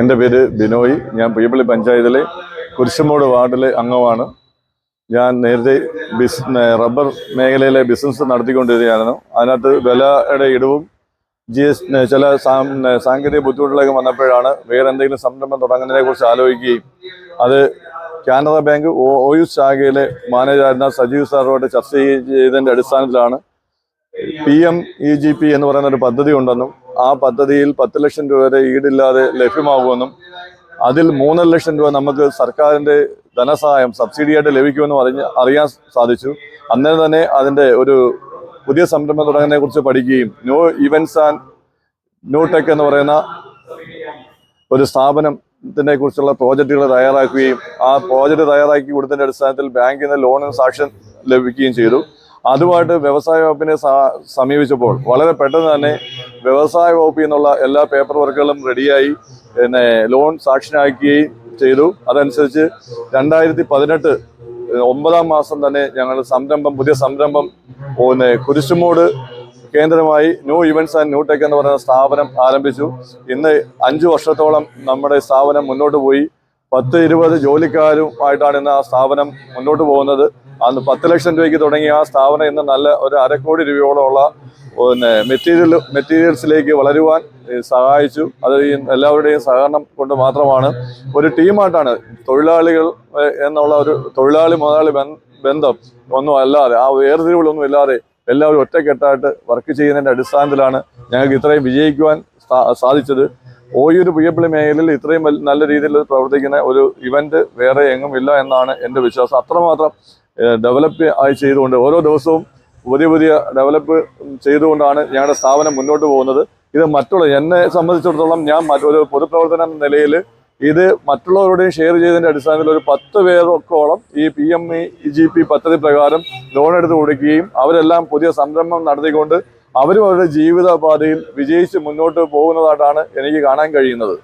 എന്റെ പേര് ബിനോയ്. ഞാൻ പുയ്യപ്പള്ളി പഞ്ചായത്തിലെ കുരിശുമൂട് വാർഡിലെ അംഗമാണ്. ഞാൻ നേരത്തെ ബിസ് റബ്ബർ മേഖലയിലെ ബിസിനസ് നടത്തിക്കൊണ്ടിരിക്കുകയായിരുന്നു. അതിനകത്ത് വിലയുടെ ഇടിവും ജി എസ് ചില സാങ്കേതിക ബുദ്ധിമുട്ടിലേക്ക് വന്നപ്പോഴാണ് വേറെ എന്തെങ്കിലും സംരംഭം തുടങ്ങുന്നതിനെ കുറിച്ച് ആലോചിക്കുകയും അത് കാനറ ബാങ്ക് ഒ യു ശാഖയിലെ മാനേജറായിരുന്ന സജീവ് സാറുമായിട്ട് ചർച്ച ചെയ്തതിന്റെ അടിസ്ഥാനത്തിലാണ് P M E G P എന്ന് പറയുന്ന ഒരു പദ്ധതി ഉണ്ടെന്നും ആ പദ്ധതിയിൽ പത്ത് ലക്ഷം രൂപ വരെ ഈടില്ലാതെ ലഭ്യമാകുമെന്നും അതിൽ മൂന്നര ലക്ഷം രൂപ നമുക്ക് സർക്കാരിന്റെ ധനസഹായം സബ്സിഡിയായിട്ട് ലഭിക്കുമെന്നും അറിഞ്ഞ് അറിയാൻ സാധിച്ചു. അന്നേരം തന്നെ അതിന്റെ ഒരു പുതിയ സംരംഭം തുടങ്ങുന്നതിനെ കുറിച്ച് പഠിക്കുകയും new events and new tech എന്ന് പറയുന്ന ഒരു സ്ഥാപനത്തിനെ കുറിച്ചുള്ള പ്രോജക്റ്റുകൾ തയ്യാറാക്കുകയും ആ പ്രോജക്റ്റ് തയ്യാറാക്കി കൊടുത്തതിന്റെ അടിസ്ഥാനത്തിൽ ബാങ്കിൽ നിന്ന് ലോണിന് സാക്ഷ്യം ലഭിക്കുകയും ചെയ്തു. അതുമായിട്ട് വ്യവസായ വകുപ്പിനെ സമീപിച്ചപ്പോൾ വളരെ പെട്ടെന്ന് തന്നെ വ്യവസായ വകുപ്പിൽ നിന്നുള്ള എല്ലാ പേപ്പർ വർക്കുകളും റെഡിയായി പിന്നെ ലോൺ സാക്ഷനാക്കുകയും ചെയ്തു. അതനുസരിച്ച് രണ്ടായിരത്തി പതിനെട്ട് ഒമ്പതാം മാസം തന്നെ ഞങ്ങൾ സംരംഭം പുതിയ സംരംഭം പിന്നെ കുരിശുമൂട് കേന്ദ്രമായി new events and new tech എന്ന് പറയുന്ന സ്ഥാപനം ആരംഭിച്ചു. ഇന്ന് അഞ്ചു വർഷത്തോളം നമ്മുടെ സ്ഥാപനം മുന്നോട്ട് പോയി. പത്ത് ഇരുപത് ജോലിക്കാരുമായിട്ടാണ് ഇന്ന് ആ സ്ഥാപനം മുന്നോട്ട് പോകുന്നത്. അന്ന് പത്ത് ലക്ഷം രൂപയ്ക്ക് തുടങ്ങിയ ആ സ്ഥാപനം ഇന്ന് നല്ല ഒരു അരക്കോടി രൂപയോളമുള്ള പിന്നെ മെറ്റീരിയൽ മെറ്റീരിയൽസിലേക്ക് വളരുവാൻ സഹായിച്ചു. അത് എല്ലാവരുടെയും സഹകരണം കൊണ്ട് മാത്രമാണ്. ഒരു ടീമായിട്ടാണ് തൊഴിലാളികൾ എന്നുള്ള ഒരു തൊഴിലാളി മുതലാളി ബന്ധം ഒന്നും അല്ലാതെ ആ വേർതിരിവുകളൊന്നും ഇല്ലാതെ എല്ലാവരും ഒറ്റക്കെട്ടായിട്ട് വർക്ക് ചെയ്യുന്നതിന്റെ അടിസ്ഥാനത്തിലാണ് ഞങ്ങൾക്ക് ഇത്രയും വിജയിക്കുവാൻ സാധിച്ചത്. ഓയൊരു പുയ്യപ്പള്ളി മേഖലയിൽ ഇത്രയും നല്ല രീതിയിൽ പ്രവർത്തിക്കുന്ന ഒരു ഇവന്റ് വേറെ എങ്ങും ഇല്ല എന്നാണ് എന്റെ വിശ്വാസം. അത്രമാത്രം ഡെവലപ്പ് ആയി ചെയ്തുകൊണ്ട് ഓരോ ദിവസവും പുതിയ പുതിയ ഡെവലപ്പ് ചെയ്തുകൊണ്ടാണ് ഞങ്ങളുടെ സ്ഥാപനം മുന്നോട്ട് പോകുന്നത്. ഇത് മറ്റുള്ള എന്നെ സംബന്ധിച്ചിടത്തോളം ഞാൻ മറ്റൊരു പൊതുപ്രവർത്തന എന്ന നിലയിൽ ഇത് മറ്റുള്ളവരുടെയും ഷെയർ ചെയ്തതിന്റെ അടിസ്ഥാനത്തിൽ ഒരു പത്ത് പേർക്കോളം ഈ P M E G P പദ്ധതി പ്രകാരം ലോൺ എടുത്ത് കൊടുക്കുകയും അവരെല്ലാം പുതിയ സംരംഭം നടത്തിക്കൊണ്ട് അവരും അവരുടെ ജീവിതപാതയിൽ വിജയിച്ച് മുന്നോട്ട് പോകുന്നതായിട്ടാണ് എനിക്ക് കാണാൻ കഴിയുന്നത്.